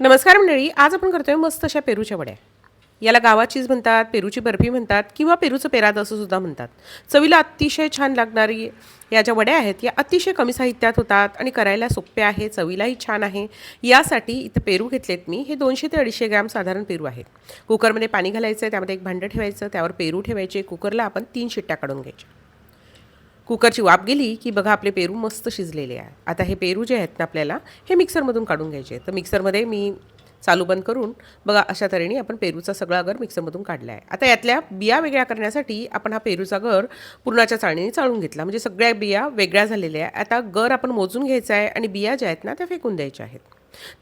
नमस्कार मंडळी आज आपण करतोय मस्त अशा पेरूच्या वड्या. याला गावाचीच म्हणतात पेरूची बर्फी म्हणतात किंवा पेरूचं पेराद असं सुद्धा म्हणतात. चवीला अतिशय छान लागणारी या ज्या वड्या आहेत या अतिशय कमी साहित्यात होतात आणि करायला सोप्या आहे चवीलाही छान आहे. यासाठी इथं पेरू घेतलेत मी. हे दोनशे ते अडीचशे ग्रॅम साधारण पेरू आहेत. कुकरमध्ये पाणी घालायचं आहे त्यामध्ये एक भांडं ठेवायचं त्यावर पेरू ठेवायचे कुकरला आपण तीन शिट्ट्या काढून घ्यायच्या. कुकरची वाफ गेली की बघा आपले पेरू मस्त शिजलेले आहे. आता हे पेरू जे आहेत ना आपल्याला हे मिक्सरमधून काढून घ्यायचे तर मिक्सरमध्ये मी चालू बंद करून बघा अशा तऱ्हेने आपण पेरूचा सगळा गर मिक्सरमधून काढला आहे. आता यातल्या बिया वेगळ्या करण्यासाठी आपण हा पेरूचा गर पुरणाच्या चाळणीने चाळून घेतला. म्हणजे सगळ्या बिया वेगळ्या झालेल्या आहे आता गर आपण मोजून घ्यायचा आहे आणि बिया ज्या आहेत ना त्या फेकून द्यायच्या आहेत.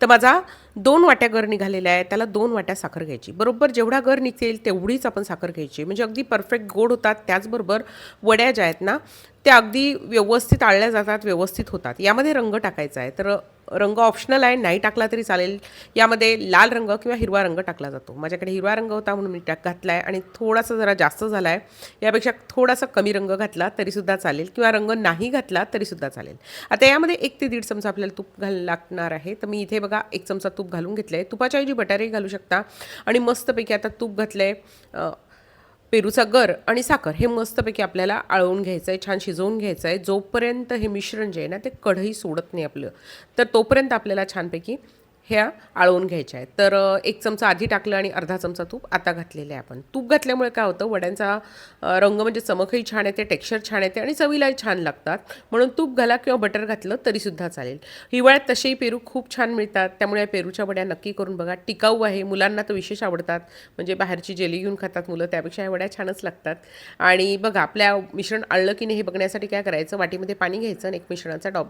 तर माझा दोन वाट्या गर निघालेल्या आहे त्याला दोन वाट्या साखर घ्यायची. बरोबर जेवढा गर निघेल तेवढीच आपण साखर घ्यायची. म्हणजे अगदी परफेक्ट गोड होतात त्याचबरोबर वड्या ज्या आहेत ना त्या अगदी व्यवस्थित आळल्या जातात व्यवस्थित होतात. यामध्ये रंग टाकायचा आहे. तर रंग ऑप्शनल आहे नाही टाकला तरी चालेल. यामध्ये लाल रंग किंवा हिरवा रंग टाकला जातो. माझ्याकडे हिरवा रंग होता म्हणून मी टाक घातला आहे आणि थोडासा जरा जास्त झाला आहे यापेक्षा थोडासा कमी रंग घातला तरीसुद्धा चालेल किंवा रंग नाही घातला तरीसुद्धा चालेल. आता यामध्ये एक ते दीड चमचा आपल्याला तूप घाल लागणार आहे. तर मी इथे बघा एक चमचा तूप घालून घेतलं आहे तुपाच्या ऐवजी बटारही घालू शकता. आणि मस्तपैकी आता तूप घातलं आहे पेरूचा गर आणि साखर हे मस्तपैकी आपल्याला आळवून घ्यायचं आहे छान शिजवून घ्यायचं आहे जोपर्यंत हे मिश्रण जे आहे ना ते कढई सोडत नाही आपलं तर तोपर्यंत आपल्याला छानपैकी ह्या आळवून घ्यायच्या आहेत. तर एक चमचा आधी टाकलं आणि अर्धा चमचा तूप आता घातलेलं आहे आपण. तूप घातल्यामुळे काय होतं वड्यांचा रंग म्हणजे चमकही छान येते टेक्स्चर छान येते आणि चवीलाही छान लागतात. म्हणून तूप घाला किंवा बटर घातलं तरीसुद्धा चालेल. हिवाळ्यात तसेही पेरू खूप छान मिळतात. त्यामुळे या पेरूच्या वड्या नक्की करून बघा. टिकाऊ आहे मुलांना तर विशेष आवडतात. म्हणजे बाहेरची जेली घेऊन खातात मुलं त्यापेक्षा ह्या वड्या छानच लागतात. आणि बघा आपल्या मिश्रण आळलं की नाही हे बघण्यासाठी काय करायचं? वाटीमध्ये पाणी घ्यायचं आणि एक मिश्रणाचा डॉब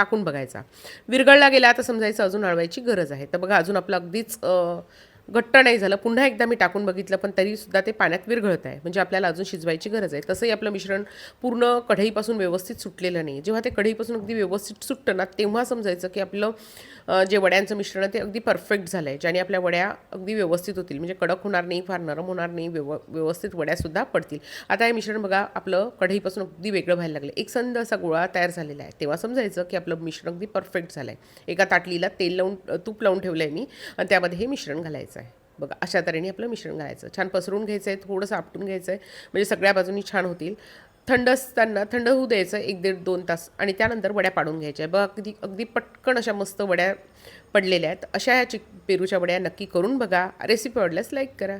टाकून बघायचा. विरघळला गेला तर समजायचं अजून अळवायची गरज आहे. तर बघा अजून आपलं अगदीच घट्ट नाही झालं. पुन्हा एकदा मी टाकून बघितलं पण तरीसुद्धा ते पाण्यात विरघळत आहे. म्हणजे आपल्याला अजून शिजवायची गरज आहे. तसंही आपलं मिश्रण पूर्ण कढईपासून व्यवस्थित सुटलेलं नाही. जेव्हा ते कढईपासून अगदी व्यवस्थित सुटतं ना तेव्हा समजायचं की आपलं जे वड्यांचं मिश्रण आहे ते अगदी परफेक्ट झालं आहे ज्याने आपल्या वड्या अगदी व्यवस्थित होतील. म्हणजे कडक होणार नाही फार नरम होणार नाही व्यव व्यवस्थित वड्यासुद्धा पडतील. आता हे मिश्रण बघा आपलं कढईपासून अगदी वेगळं व्हायला लागलं एक संद असा गोळा तयार झालेला आहे. तेव्हा समजायचं की आपलं मिश्रण अगदी परफेक्ट झालं आहे एका ताटलीला तेल लावून तूप लावून ठेवलं आहे मी. आणि त्यामध्ये हे मिश्रण घालायचं आहे. बघा अशा तऱ्हेने आपलं मिश्रण घालायचं. छान पसरून घ्यायचं आहे थोडंसं आपटून घ्यायचं आहे म्हणजे सगळ्या बाजूनी छान होतील. थंड असताना थंड होऊ द्यायचं एक दीड दोन तास आणि त्यानंतर वड्या पाडून घ्यायच्या बघा अगदी अगदी पटकन अशा मस्त वड्या पडलेल्या आहेत. अशा ह्या चिक पेरूच्या वड्या नक्की करून बघा. रेसिपी आवडल्यास लाईक करा.